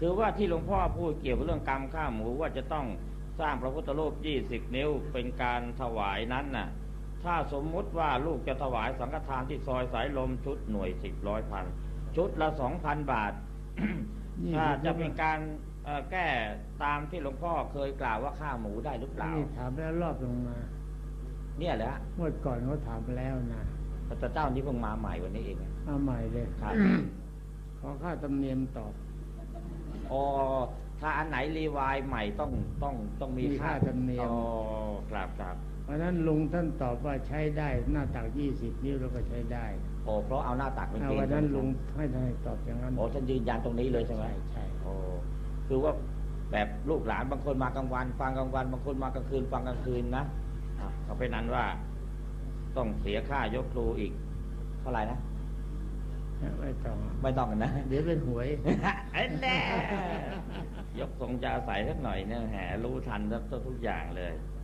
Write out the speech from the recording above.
คือว่าที่หลวงพ่อพูดเกี่ยวกับเรื่องกรรมข้าหมูว่าจะต้องสร้างพระพุทธรูปยี่สิบนิ้วเป็นการถวายนั้นน่ะ ถ้าสมมุติว่าลูกจะถวายสังฆทานที่ซอยสายลมชุดหน่วยสิบร้อยพันชุดละสองพันบาทนี่ถ้าจะเป็นการเอ่อแก้ตามที่หลวงพ่อเคยกล่าวว่าฆ่าหมูได้หรือเปล่านี่ถามแล้วรอบลงมา เนี่ยแหละเมื่อก่อนเขาถามแล้วนะพระเจ้านี้เพิ่งมาใหม่วันนี้เองเอาใหม่เลยครับขอค่าธรรมเนียมตอบ อ๋อถ้าอันไหนรีวายใหม่ต้องต้องต้องมีมีค่าธรรมเนียม อ๋อครับครับเพราะฉะนั้นลุงท่านตอบว่าใช้ได้หน้าตักยี่สิบนิ้วแล้วก็ใช้ได้โอ้เพราะเอาหน้าตักเป็นเอาเกณฑ์วันนั้นลุงให้ท่านตอบอย่างนั้นโอ้ท่านยืนยันตรงนี้เลยใช่ไหม ใช่ใช่ โอ้คือว่าแบบลูกหลานบางคนมากลางวัน ฟังกลางวันบางคนมากลางคืน ฟังกลางคืนนะอะเขาไปนั้นว่า ต้องเสียค่ายกครูอีกเท่าไหร่นะ ไม่ต้องไม่ต้องกันนะ เดี๋ยวเป็นหวยไอ้แน่ยกทรงจะอาศัยสักหน่อยเนี่ยแหมรู้ทันทุกทุกอย่างเลยเ